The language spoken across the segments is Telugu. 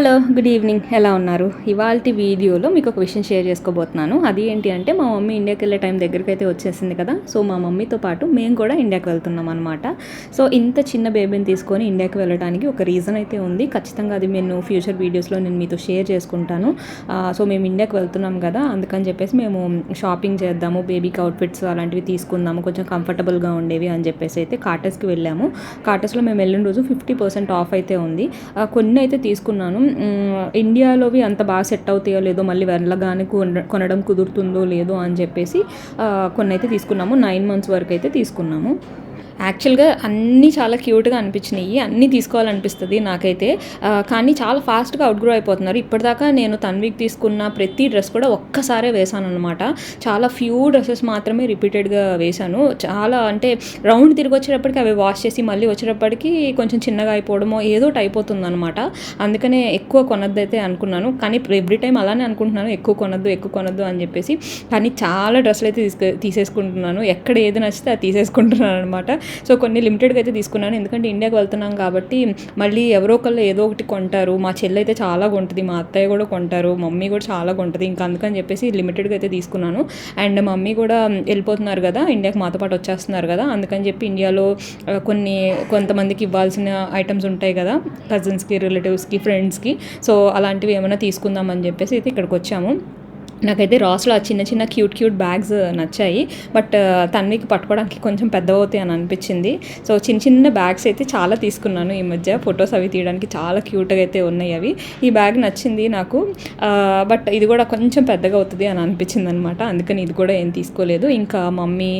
Hello good evening. ఎలా ఉన్నారు? ఇవాళ వీడియోలో మీకు ఒక విషయం షేర్ చేసుకోబోతున్నాను. అది ఏంటి అంటే మా మమ్మీ ఇండియాకి వెళ్ళే టైం దగ్గరికి అయితే వచ్చేసింది కదా. సో మా మమ్మీతో పాటు మేము కూడా ఇండియాకి వెళ్తున్నాం అనమాట సో ఇంత చిన్న బేబీని తీసుకొని ఇండియాకి వెళ్ళడానికి ఒక రీజన్ అయితే ఉంది. ఖచ్చితంగా అది నేను ఫ్యూచర్ వీడియోస్లో నేను మీతో షేర్ చేసుకుంటాను. సో మేము ఇండియాకి వెళ్తున్నాం కదా. అందుకని చెప్పేసి మేము షాపింగ్ చేద్దాము బేబీకి అవుట్ఫిట్స్ అలాంటివి తీసుకుందాము కొంచెం కంఫర్టబుల్గా ఉండేవి అని చెప్పేసి అయితే కార్టర్స్కి వెళ్ళాము. కార్టర్స్లో మేము వెళ్ళిన రోజు ఫిఫ్టీ పర్సెంట్ ఆఫ్ అయితే ఉంది. కొన్ని అయితే తీసుకున్నాను. ఇండియాలోవి అంత బాగా సెట్ అవుతాయో లేదో మళ్ళీ వెళ్ళగానే కొనడం కుదురుతుందో లేదో అని చెప్పేసి కొన్ని అయితే తీసుకున్నాము. నైన్ మంత్స్ వరకు అయితే తీసుకున్నాము. యాక్చువల్గా అన్నీ చాలా క్యూట్గా అనిపించినాయి. అన్నీ తీసుకోవాలనిపిస్తుంది నాకైతే. కానీ చాలా ఫాస్ట్గా అవుట్గ్రో అయిపోతున్నారు. ఇప్పటిదాకా నేను తన్వీక్ తీసుకున్న ప్రతి డ్రెస్ కూడా ఒక్కసారే వేశాను అనమాట చాలా ఫ్యూ డ్రెస్సెస్ మాత్రమే రిపీటెడ్గా వేశాను. చాలా అంటే రౌండ్ తిరిగి వచ్చేటప్పటికి అవి వాష్ చేసి మళ్ళీ వచ్చేటప్పటికి కొంచెం చిన్నగా అయిపోవడమో ఏదో అయిపోతుంది అనమాట అందుకనే ఎక్కువ కొనద్దు అయితే అనుకున్నాను. కానీ ఎవ్రీ టైం అలానే అనుకుంటున్నాను. ఎక్కువ కొనద్దు ఎక్కువ కొనద్దు అని చెప్పేసి. కానీ చాలా డ్రెస్సులు అయితే తీసుకు తీసేసుకుంటున్నాను. ఎక్కడ ఏది నచ్చితే అది తీసేసుకుంటున్నాను అనమాట సో కొన్ని లిమిటెడ్గా అయితే తీసుకున్నాను. ఎందుకంటే ఇండియాకి వెళ్తున్నాం కాబట్టి మళ్ళీ ఎవరో ఒకళ్ళు ఏదో ఒకటి కొంటారు. మా చెల్లి అయితే చాలా కొంటుంది మా అత్తయ్య కూడా కొంటారు మమ్మీ కూడా చాలా కొంటుంది. ఇంకా అందుకని చెప్పేసి లిమిటెడ్గా అయితే తీసుకున్నాను. అండ్ మమ్మీ కూడా వెళ్ళిపోతున్నారు కదా ఇండియాకి మాతో పాటు వచ్చేస్తున్నారు కదా అందుకని చెప్పి ఇండియాలో కొన్ని కొంతమందికి ఇవ్వాల్సిన ఐటమ్స్ ఉంటాయి కదా కజిన్స్కి రిలేటివ్స్కి ఫ్రెండ్స్కి సో అలాంటివి ఏమైనా తీసుకుందామని చెప్పేసి అయితే ఇక్కడికి వచ్చాము. నాకైతే రాస్లో ఆ చిన్న చిన్న క్యూట్ క్యూట్ బ్యాగ్స్ నచ్చాయి. బట్ తన్వికి పట్టుకోవడానికి కొంచెం పెద్ద అవుతాయి అని అనిపించింది. సో చిన్న చిన్న బ్యాగ్స్ అయితే చాలా తీసుకున్నాను ఈ మధ్య. ఫొటోస్ అవి తీయడానికి చాలా క్యూట్గా అయితే ఉన్నాయి అవి. ఈ బ్యాగ్ నచ్చింది నాకు. బట్ ఇది కూడా కొంచెం పెద్దగా అవుతుంది అని అనిపించింది అనమాట అందుకని ఇది కూడా ఏం తీసుకోలేదు. ఇంకా మమ్మీ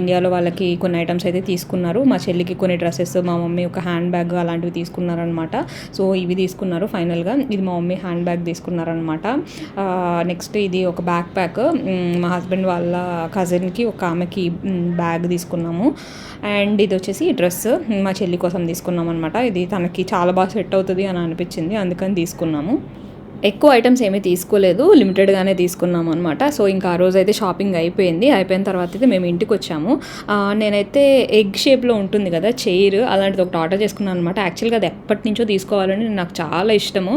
ఇండియాలో వాళ్ళకి కొన్ని ఐటమ్స్ అయితే తీసుకున్నారు. మా చెల్లికి కొన్ని డ్రెస్సెస్ మా మమ్మీ ఒక హ్యాండ్ బ్యాగ్ అలాంటివి తీసుకున్నారనమాట. సో ఇవి తీసుకున్నారు ఫైనల్గా. ఇది మా మమ్మీ హ్యాండ్ బ్యాగ్ తీసుకున్నారనమాట. నెక్స్ట్ ఇది ఇది ఒక బ్యాక్ ప్యాక్ మా హస్బెండ్ వాళ్ళ కజిన్కి ఒక ఆమెకి బ్యాగ్ తీసుకున్నాము. అండ్ ఇది వచ్చేసి డ్రెస్ మా చెల్లి కోసం తీసుకున్నాం అనమాట ఇది తనకి చాలా బాగా సెట్ అవుతుంది అని అనిపించింది. అందుకని తీసుకున్నాము. ఎక్కువ ఐటమ్స్ ఏమీ తీసుకోలేదు. లిమిటెడ్గానే తీసుకున్నాము అనమాట సో ఇంకా ఆ రోజు అయితే షాపింగ్ అయిపోయింది. అయిపోయిన తర్వాత అయితే మేము ఇంటికి వచ్చాము. నేనైతే ఎగ్ షేప్లో ఉంటుంది కదా చైర్ అలాంటిది ఒకటి ఆర్డర్ చేసుకున్నాను అనమాట యాక్చువల్గా అది ఎప్పటి నుంచో తీసుకోవాలని నాకు చాలా ఇష్టము.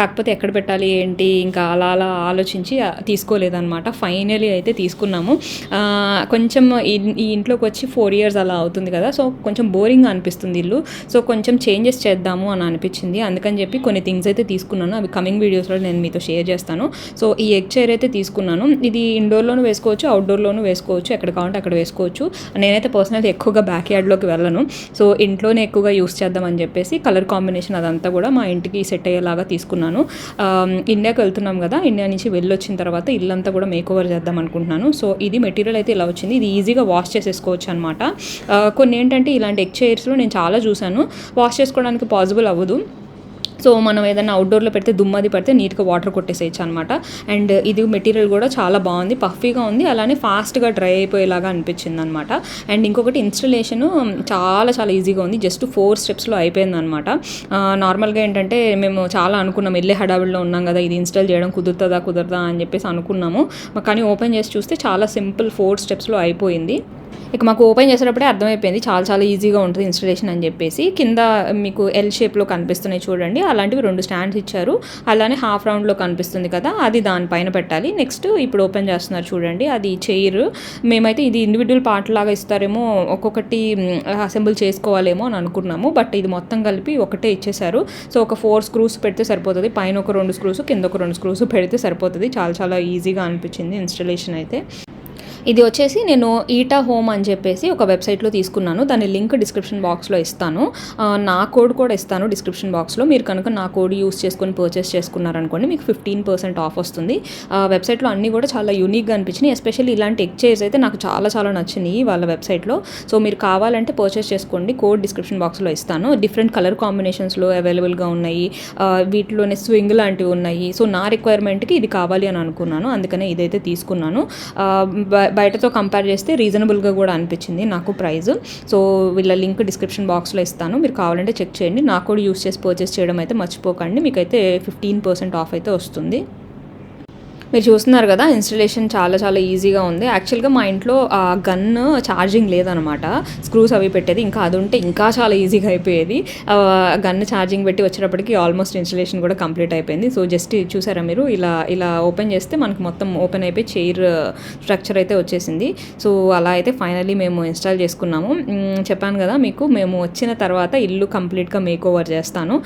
కాకపోతే ఎక్కడ పెట్టాలి ఏంటి ఇంకా అలా అలా ఆలోచించి తీసుకోలేదనమాట తీసుకోలేదన్నమాట ఫైనలీ అయితే తీసుకున్నాము. కొంచెం ఈ ఇంట్లోకి వచ్చి ఫోర్ ఇయర్స్ అలా అవుతుంది కదా సో కొంచెం బోరింగ్ అనిపిస్తుంది ఇల్లు. సో కొంచెం చేంజెస్ చేద్దాము అని అనిపించింది. అందుకని చెప్పి కొన్ని థింగ్స్ అయితే తీసుకున్నాను. అవి కమింగ్ వీడియోస్లో నేను మీతో షేర్ చేస్తాను. సో ఈ ఎగ్ చైర్ అయితే తీసుకున్నాను. ఇది ఇండోర్లోనూ వేసుకోవచ్చు అవుట్డోర్లోనూ వేసుకోవచ్చు ఎక్కడ కావాలంటే అక్కడ వేసుకోవచ్చు. నేనైతే పర్సనల్ ఎక్కువగా బ్యాక్ యార్డ్లోకి వెళ్ళను. సో ఇంట్లోనే ఎక్కువగా యూస్ చేద్దామని చెప్పేసి కలర్ కాంబినేషన్ అదంతా కూడా మా ఇంటికి సెట్ అయ్యేలాగా తీసుకున్నాను. ఇండియాకి వెళ్తున్నాం కదా ఇండియా నుంచి వెళ్ళొచ్చిన తర్వాత ఇల్లంతా కూడా మేక్ ఓవర్ చేద్దాం అనుకుంటున్నాను. సో ఇది మెటీరియల్ అయితే ఇలా వచ్చింది. ఇది ఈజీగా వాష్ చేసేసుకోవచ్చు అనమాట కొన్ని ఏంటంటే ఇలాంటి ఎగ్ చైర్స్లో నేను చాలా చూశాను. వాష్ చేసుకోవడానికి పాసిబుల్ అవ్వదు. సో మనం ఏదైనా అవుట్డోర్లో పెడితే దుమ్మది పడితే నీట్గా వాటర్ కొట్టేసేయచ్చు అనమాట అండ్ ఇది మెటీరియల్ కూడా చాలా బాగుంది పఫీగా ఉంది అలానే ఫాస్ట్గా డ్రై అయిపోయేలాగా అనిపించింది అనమాట అండ్ ఇంకొకటి ఇన్స్టలేషన్ చాలా చాలా ఈజీగా ఉంది జస్ట్ ఫోర్ స్టెప్స్లో అయిపోయింది అనమాట నార్మల్గా ఏంటంటే మేము చాలా అనుకున్నాం వెళ్ళే హడావిడిలో ఉన్నాం కదా ఇది ఇన్స్టాల్ చేయడం కుదురుతుందా కుదరదా అని చెప్పేసి అనుకున్నాము. కానీ ఓపెన్ చేసి చూస్తే చాలా సింపుల్ ఫోర్ స్టెప్స్లో అయిపోయింది. ఇక మాకు ఓపెన్ చేసేటప్పుడే అర్థమైపోయింది చాలా చాలా ఈజీగా ఉంటుంది ఇన్స్టలేషన్ అని చెప్పేసి. కింద మీకు ఎల్ షేప్లో కనిపిస్తున్నాయి చూడండి అలాంటివి రెండు స్టాండ్స్ ఇచ్చారు. అలానే హాఫ్ రౌండ్లో కనిపిస్తుంది కదా అది దానిపైన పెట్టాలి. నెక్స్ట్ ఇప్పుడు ఓపెన్ చేస్తున్నారు చూడండి అది చైర్ మేమైతే ఇది ఇండివిజువల్ పార్ట్ లాగా ఇస్తారేమో ఒక్కొక్కటి అసెంబుల్ చేసుకోవాలేమో అని అనుకున్నాము బట్ ఇది మొత్తం కలిపి ఒకటే ఇచ్చేసారు సో ఒక ఫోర్ స్క్రూస్ పెడితే సరిపోతుంది పైన ఒక రెండు స్క్రూస్ కింద ఒక రెండు స్క్రూస్ పెడితే సరిపోతుంది. చాలా చాలా ఈజీగా అనిపించింది ఇన్స్టలేషన్ అయితే. ఇది వచ్చేసి నేను ఈటా హోమ్ అని చెప్పేసి ఒక వెబ్సైట్లో తీసుకున్నాను. దాని లింక్ డిస్క్రిప్షన్ బాక్స్లో ఇస్తాను. నా కోడ్ కూడా ఇస్తాను డిస్క్రిప్షన్ బాక్స్లో. మీరు కనుక నా కోడ్ యూస్ చేసుకొని పర్చేస్ చేసుకున్నారనుకోండి మీకు ఫిఫ్టీన్ పర్సెంట్ ఆఫ్ వస్తుంది. ఆ వెబ్సైట్లో అన్నీ కూడా చాలా యూనిక్గా అనిపించినాయి. ఎస్పెషల్లీ ఇలాంటి ఎక్చేజ్ అయితే నాకు చాలా చాలా నచ్చినాయి వాళ్ళ వెబ్సైట్లో. సో మీరు కావాలంటే పర్చేస్ చేసుకోండి. కోడ్ డిస్క్రిప్షన్ బాక్స్లో ఇస్తాను. డిఫరెంట్ కలర్ కాంబినేషన్స్లో అవైలబుల్గా ఉన్నాయి. వీటిలోనే స్వింగ్ లాంటివి ఉన్నాయి. సో నా రిక్వైర్మెంట్కి ఇది కావాలి అని అనుకున్నాను. అందుకనే ఇదైతే తీసుకున్నాను. బ- బయటతో కంపేర్ చేస్తే రీజనబుల్గా కూడా అనిపించింది నాకు ప్రైస్ సో వీళ్ళ లింక్ డిస్క్రిప్షన్ బాక్స్లో ఇస్తాను. మీరు కావాలంటే చెక్ చేయండి. నాకు కూడా యూస్ చేసి పర్చేస్ చేయడం అయితే మర్చిపోకండి. మీకైతే ఫిఫ్టీన్ పర్సెంట్ ఆఫ్ అయితే వస్తుంది. మీరు చూస్తున్నారు కదా ఇన్స్టలేషన్ చాలా చాలా ఈజీగా ఉంది. యాక్చువల్గా మా ఇంట్లో ఆ గన్ ఛార్జింగ్ లేదనమాట. స్క్రూస్ అవి పెట్టేది. ఇంకా అది ఉంటే ఇంకా చాలా ఈజీగా అయిపోయేది. గన్ ఛార్జింగ్ పెట్టి వచ్చేటప్పటికి ఆల్మోస్ట్ ఇన్స్టలేషన్ కూడా కంప్లీట్ అయిపోయింది. సో జస్ట్ చూసారా మీరు? ఇలా ఇలా ఓపెన్ చేస్తే మనకు మొత్తం ఓపెన్ అయిపోయి చైర్ స్ట్రక్చర్ అయితే వచ్చేసింది. సో అలా అయితే ఫైనలీ మేము ఇన్స్టాల్ చేసుకున్నాము. చెప్పాను కదా మీకు మేము వచ్చిన తర్వాత ఇల్లు కంప్లీట్గా మేక్ ఓవర్ చేస్తాను.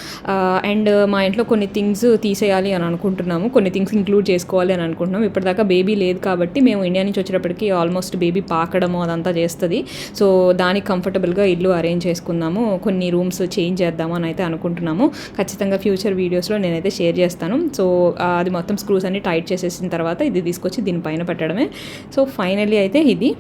అండ్ మా ఇంట్లో కొన్ని థింగ్స్ తీసేయాలి అని అనుకుంటున్నాము. కొన్ని థింగ్స్ ఇంక్లూడ్ చేసుకోవాలి అని అనుకుంటున్నాం. ఇప్పటిదాకా బేబీ లేదు కాబట్టి మేము ఇండియా నుంచి వచ్చేటప్పటికి ఆల్మోస్ట్ బేబీ పాకడము అదంతా చేస్తుంది. సో దానికి కంఫర్టబుల్గా ఇల్లు అరేంజ్ చేసుకుందాము. కొన్ని రూమ్స్ చేంజ్ చేద్దాము అని అయితే అనుకుంటున్నాము. ఖచ్చితంగా ఫ్యూచర్ వీడియోస్లో నేనైతే షేర్ చేస్తాను. సో అది మొత్తం స్క్రూస్ అన్ని టైట్ చేసేసిన తర్వాత ఇది తీసుకొచ్చి దీనిపైన పెట్టడమే. సో ఫైనలీ అయితే ఇది.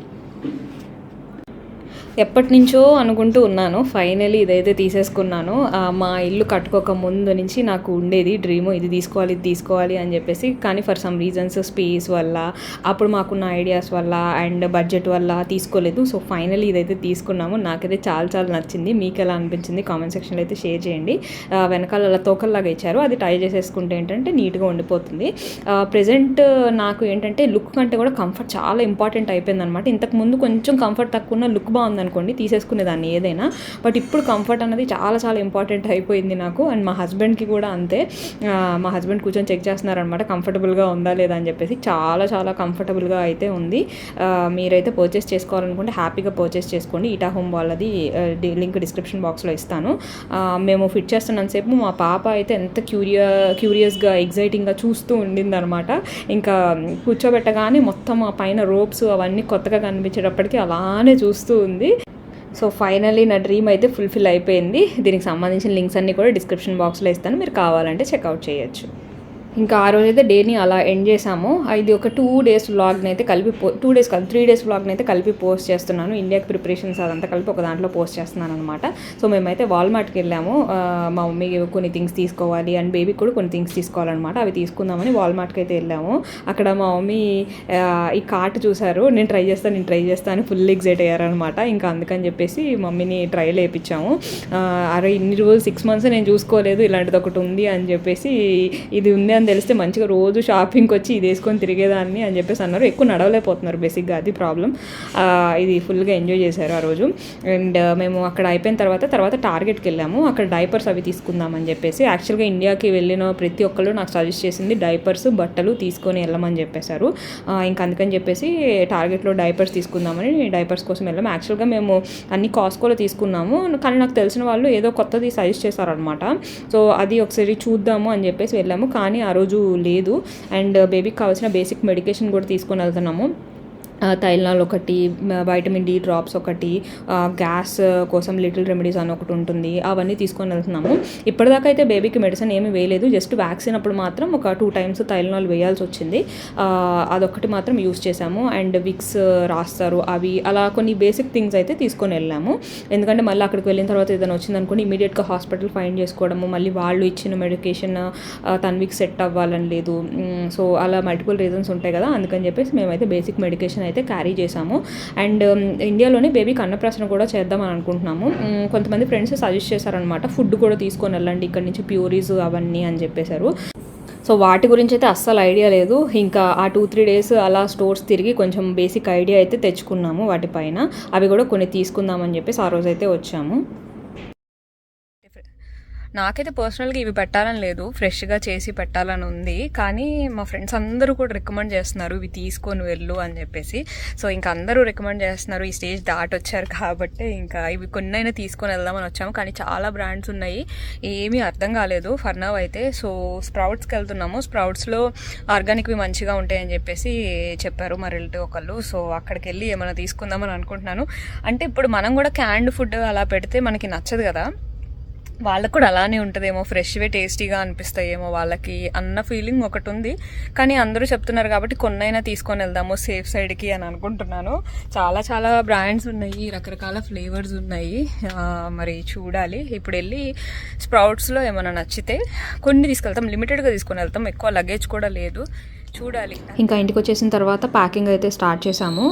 ఎప్పటి నుంచో అనుకుంటూ ఉన్నాను. ఫైనలీ ఇదైతే తీసేసుకున్నాను. మా ఇల్లు కట్టుకోక ముందు నుంచి నాకు ఉండేది డ్రీమ్ ఇది తీసుకోవాలి ఇది తీసుకోవాలి అని చెప్పేసి. కానీ ఫర్ సమ్ రీజన్స్ స్పేస్ వల్ల అప్పుడు మాకున్న ఐడియాస్ వల్ల అండ్ బడ్జెట్ వల్ల తీసుకోలేదు. సో ఫైనలీ ఇదైతే తీసుకున్నాము. నాకైతే చాలా చాలా నచ్చింది. మీకు ఎలా అనిపించింది? కామెంట్ సెక్షన్లో అయితే షేర్ చేయండి. వెనకాల అలా తోకల్లాగా ఇచ్చారు. అది టై చేసేసుకుంటే ఏంటంటే నీట్గా ఉండిపోతుంది. ప్రజెంట్ నాకు ఏంటంటే లుక్ కంటే కూడా కంఫర్ట్ చాలా ఇంపార్టెంట్ అయిపోయింది అనమాట ఇంతకు ముందు కొంచెం కంఫర్ట్ తక్కువ ఉన్న లుక్ బాగుంది అనుకోండి తీసేసుకునేదాన్ని ఏదైనా. బట్ ఇప్పుడు కంఫర్ట్ అనేది చాలా చాలా ఇంపార్టెంట్ అయిపోయింది నాకు. అండ్ మా హస్బెండ్కి కూడా అంతే. మా హస్బెండ్ కూర్చొని చెక్ చేస్తున్నారనమాట కంఫర్టబుల్గా ఉందా లేదా అని చెప్పేసి. చాలా చాలా కంఫర్టబుల్గా అయితే ఉంది. మీరైతే పర్చేస్ చేసుకోవాలనుకుంటే హ్యాపీగా పర్చేస్ చేసుకోండి. ఈటా హోమ్ వాళ్ళది లింక్ డిస్క్రిప్షన్ బాక్స్లో ఇస్తాను. మేము ఫిట్ చేస్తున్నంతసేపు మా పాప అయితే ఎంత క్యూరియా క్యూరియస్గా ఎగ్జైటింగ్గా చూస్తూ ఉండిందనమాట ఇంకా కూర్చోబెట్టగానే మొత్తం ఆ పైన రోప్స్ అవన్నీ కొత్తగా కనిపించేటప్పటికి అలానే చూస్తూ ఉంది. సో ఫైనలీ నా డ్రీమ్ అయితే ఫుల్ఫిల్ అయిపోయింది. దీనికి సంబంధించిన లింక్స్ అన్నీ కూడా డిస్క్రిప్షన్ బాక్స్లో ఇస్తాను. మీరు కావాలంటే చెక్అవుట్ చేయొచ్చు. ఇంకా ఆ రోజైతే డేని అలా ఎండ్ చేసాము ఇది ఒక టూ డేస్ వ్లాగ్ని అయితే కలిపి పో టూ డేస్ కాదు త్రీ డేస్ వ్లాగ్ని అయితే కలిపి పోస్ట్ చేస్తున్నాను. ఇండియాకి ప్రిపరేషన్స్ అదంతా కలిపి ఒక దాంట్లో పోస్ట్ చేస్తున్నాను అనమాట సో మేమైతే వాల్మార్ట్కి వెళ్ళాము. మా మమ్మీ కొన్ని థింగ్స్ తీసుకోవాలి అండ్ బేబీకి కూడా కొన్ని థింగ్స్ తీసుకోవాలన్నమాట. అవి తీసుకుందామని వాల్మార్ట్కి అయితే వెళ్ళాము. అక్కడ మా మమ్మీ ఈ కార్ట్ చూసారు నేను ట్రై చేస్తాను నేను ట్రై చేస్తాను ఫుల్ ఎగ్జైట్ అయ్యారనమాట ఇంకా అందుకని చెప్పేసి మమ్మీని ట్రైల్ వేయించాము. అరే ఇన్ని రోజులు సిక్స్ మంత్స్ నేను చూసుకోలేదు ఇలాంటిది ఒకటి ఉంది అని చెప్పేసి ఇది ఉంది అని తెలిస్తే మంచిగా రోజు షాపింగ్కి వచ్చి ఇది వేసుకొని తిరిగేదాన్ని అని చెప్పేసి అన్నారు. ఎక్కువ నడవలేకపోతున్నారు బేసిక్గా అది ప్రాబ్లం ఇది ఫుల్గా ఎంజాయ్ చేశారు ఆ రోజు. అండ్ మేము అక్కడ అయిపోయిన తర్వాత తర్వాత టార్గెట్కి వెళ్ళాము. అక్కడ డైపర్స్ అవి తీసుకుందామని చెప్పేసి. యాక్చువల్గా ఇండియాకి వెళ్ళిన ప్రతి ఒక్కళ్ళు నాకు సజెస్ట్ చేసింది డైపర్స్ బట్టలు తీసుకొని వెళ్ళమని చెప్పేశారు. ఇంకా అందుకని చెప్పేసి టార్గెట్లో డైపర్స్ తీసుకుందామని డైపర్స్ కోసం వెళ్ళాము యాక్చువల్గా మేము అన్ని కాస్కోలో తీసుకున్నాము. కానీ నాకు తెలిసిన వాళ్ళు ఏదో కొత్తది సజెస్ట్ చేశారనమాట సో అది ఒకసారి చూద్దాము అని చెప్పేసి వెళ్ళాము. కానీ ఆ రోజు లేదు. అండ్ బేబీకి కావాల్సిన బేసిక్ మెడికేషన్ కూడా తీసుకొని వెళ్తున్నాము. తైలనాల్ ఒకటి వైటమిన్ డి డ్రాప్స్ ఒకటి గ్యాస్ కోసం లిటిల్ రెమెడీస్ అని ఒకటి ఉంటుంది. అవన్నీ తీసుకొని వెళ్తున్నాము. ఇప్పటిదాకా అయితే బేబీకి మెడిసిన్ ఏమీ వేయలేదు. జస్ట్ వ్యాక్సిన్ అప్పుడు మాత్రం ఒక టూ టైమ్స్ తైలనాల్ వేయాల్సి వచ్చింది. అదొకటి మాత్రం యూస్ చేశాము. అండ్ విక్స్ రాస్తారు. అవి అలా కొన్ని బేసిక్ థింగ్స్ అయితే తీసుకొని వెళ్ళాము. ఎందుకంటే మళ్ళీ అక్కడికి వెళ్ళిన తర్వాత ఏదైనా వచ్చిందనుకోండి ఇమీడియట్గా హాస్పిటల్ ఫైండ్ చేసుకోవడము మళ్ళీ వాళ్ళు ఇచ్చిన మెడికేషన్ తన్విక్ సెట్ అవ్వాలని లేదు. సో అలా మల్టిపుల్ రీజన్స్ ఉంటాయి కదా. అందుకని చెప్పేసి మేమైతే బేసిక్ మెడికేషన్ అయితే క్యారీ చేశాము. అండ్ um, ఇండియాలోనే బేబీకి అన్నప్రాసన కూడా చేద్దామని అనుకుంటున్నాము. కొంతమంది ఫ్రెండ్స్ సజెస్ట్ చేశారనమాట ఫుడ్ కూడా తీసుకొని వెళ్ళండి ఇక్కడ నుంచి ప్యూరీస్ అవన్నీ అని చెప్పేశారు. సో వాటి గురించి అయితే అస్సలు ఐడియా లేదు. ఇంకా ఆ టూ త్రీ డేస్ అలా స్టోర్స్ తిరిగి కొంచెం బేసిక్ ఐడియా అయితే తెచ్చుకున్నాము వాటిపైన అవి కూడా కొన్ని తీసుకుందామని చెప్పేసి ఆ రోజు అయితే వచ్చాము. నాకైతే పర్సనల్గా ఇవి పెట్టాలని లేదు. ఫ్రెష్గా చేసి పెట్టాలని ఉంది. కానీ మా ఫ్రెండ్స్ అందరూ కూడా రికమెండ్ చేస్తున్నారు ఇవి తీసుకొని వెళ్ళు అని చెప్పేసి. సో ఇంకా అందరూ రికమెండ్ చేస్తున్నారు ఈ స్టేజ్ దాటి వచ్చారు కాబట్టి ఇంకా ఇవి కొన్నైనా తీసుకొని వెళ్దామని వచ్చాము. కానీ చాలా బ్రాండ్స్ ఉన్నాయి. ఏమీ అర్థం కాలేదు ఫర్నవ్ అయితే. సో స్ప్రౌట్స్కి వెళ్తున్నాము. స్ప్రౌట్స్లో ఆర్గానిక్వి మంచిగా ఉంటాయని చెప్పేసి చెప్పారు మా రిలేటివ్ ఒకళ్ళు. సో అక్కడికి వెళ్ళి ఏమైనా తీసుకుందామని అనుకుంటున్నాను. అంటే ఇప్పుడు మనం కూడా క్యాండ్ ఫుడ్ అలా పెడితే మనకి నచ్చదు కదా. వాళ్ళకు కూడా అలానే ఉంటుందేమో ఫ్రెష్వే టేస్టీగా అనిపిస్తాయేమో వాళ్ళకి అన్న ఫీలింగ్ ఒకటి ఉంది కానీ అందరూ చెప్తున్నారు కాబట్టి కొన్నైనా తీసుకొని వెళ్దాము సేఫ్ సైడ్కి అని అనుకుంటున్నాను. చాలా చాలా బ్రాండ్స్ ఉన్నాయి రకరకాల ఫ్లేవర్స్ ఉన్నాయి. మరి చూడాలి. ఇప్పుడు వెళ్ళి స్ప్రౌట్స్లో ఏమైనా నచ్చితే కొన్ని తీసుకెళ్తాం. లిమిటెడ్గా తీసుకొని వెళ్తాం. ఎక్కువ లగేజ్ కూడా లేదు. చూడాలి. ఇంకా ఇంటికి వచ్చేసిన తర్వాత ప్యాకింగ్ అయితే స్టార్ట్ చేసాము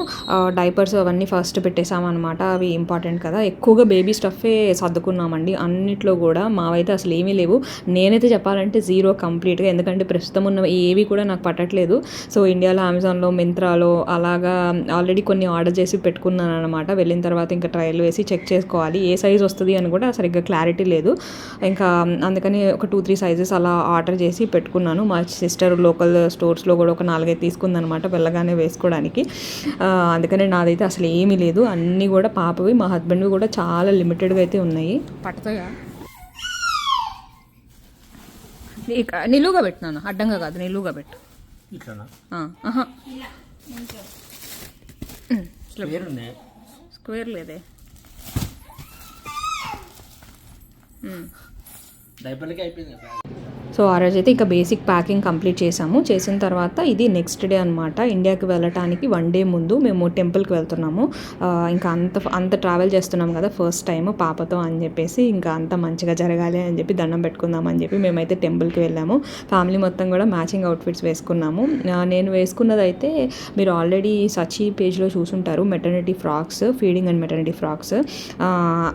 డైపర్స్ అవన్నీ ఫస్ట్ పెట్టేసాము అనమాట అవి ఇంపార్టెంట్ కదా. ఎక్కువగా బేబీ స్టఫే సర్దుకున్నామండి. అన్నిట్లో కూడా మావైతే అసలు ఏమీ లేవు. నేనైతే చెప్పాలంటే జీరో కంప్లీట్గా ఎందుకంటే ప్రస్తుతం ఉన్న ఏవి కూడా నాకు పట్టట్లేదు. సో ఇండియాలో అమెజాన్లో మింత్రాలో అలాగా ఆల్రెడీ కొన్ని ఆర్డర్ చేసి పెట్టుకున్నాను అనమాట వెళ్ళిన తర్వాత ఇంకా ట్రయల్ వేసి చెక్ చేసుకోవాలి. ఏ సైజ్ వస్తుంది అని కూడా సరిగ్గా క్లారిటీ లేదు. ఇంకా అందుకని ఒక టూ త్రీ సైజెస్ అలా ఆర్డర్ చేసి పెట్టుకున్నాను. మా సిస్టర్ లోకల్ స్టోర్స్ స్టోర్స్లో కూడా ఒక నాలుగైదు తీసుకుందనమాట వెళ్ళగానే వేసుకోవడానికి. అందుకని నాదైతే అసలు ఏమీ లేదు. అన్నీ కూడా పాపవి మా హస్బెండ్వి కూడా చాలా లిమిటెడ్గా అయితే ఉన్నాయి. పడతాయా? ఇక నిలువుగా పెట్టినాను అడ్డంగా కాదు నిలువుగా పెట్టు. స్క్వేర్ లేదే. డైపర్లకి అయిపోయింది. సో ఆ రోజు అయితే ఇంకా బేసిక్ ప్యాకింగ్ కంప్లీట్ చేసాము చేసిన తర్వాత ఇది నెక్స్ట్ డే అనమాట ఇండియాకి వెళ్ళటానికి వన్ డే ముందు మేము టెంపుల్కి వెళ్తున్నాము. ఇంకా అంత అంత ట్రావెల్ చేస్తున్నాం కదా ఫస్ట్ టైం పాపతో అని చెప్పేసి ఇంకా అంత మంచిగా జరగాలి అని చెప్పి దండం పెట్టుకుందాం అని చెప్పి మేమైతే టెంపుల్కి వెళ్ళాము. ఫ్యామిలీ మొత్తం కూడా మ్యాచింగ్ అవుట్ఫిట్స్ వేసుకున్నాము. నేను వేసుకున్నది అయితే మీరు ఆల్రెడీ సచి పేజ్లో చూసుంటారు. Maternity frocks feeding and maternity frocks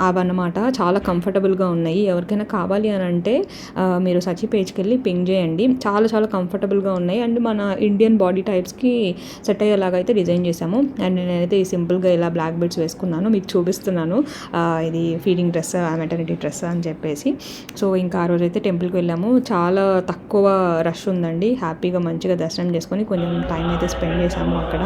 అవన్నమాట. చాలా కంఫర్టబుల్గా ఉన్నాయి. ఎవరికైనా కావాలి అని అంటే మీరు సచి పేజ్కి వెళ్ళి పింగ్ చేయండి. చాలా చాలా కంఫర్టబుల్గా ఉన్నాయి. అండ్ మన ఇండియన్ బాడీ టైప్స్కి సెట్ అయ్యేలాగా అయితే డిజైన్ చేశాము. అండ్ నేనైతే ఈ సింపుల్గా ఇలా బ్లాక్ బెడ్స్ వేసుకున్నాను. మీకు చూపిస్తున్నాను. ఇది ఫీడింగ్ డ్రెస్ మెటర్నిటీ డ్రెస్ అని చెప్పేసి. సో ఇంకా ఆ రోజు అయితే టెంపుల్కి వెళ్ళాము. చాలా తక్కువ రష్ ఉందండి. హ్యాపీగా మంచిగా దర్శనం చేసుకొని కొంచెం టైం అయితే స్పెండ్ చేశాము అక్కడ.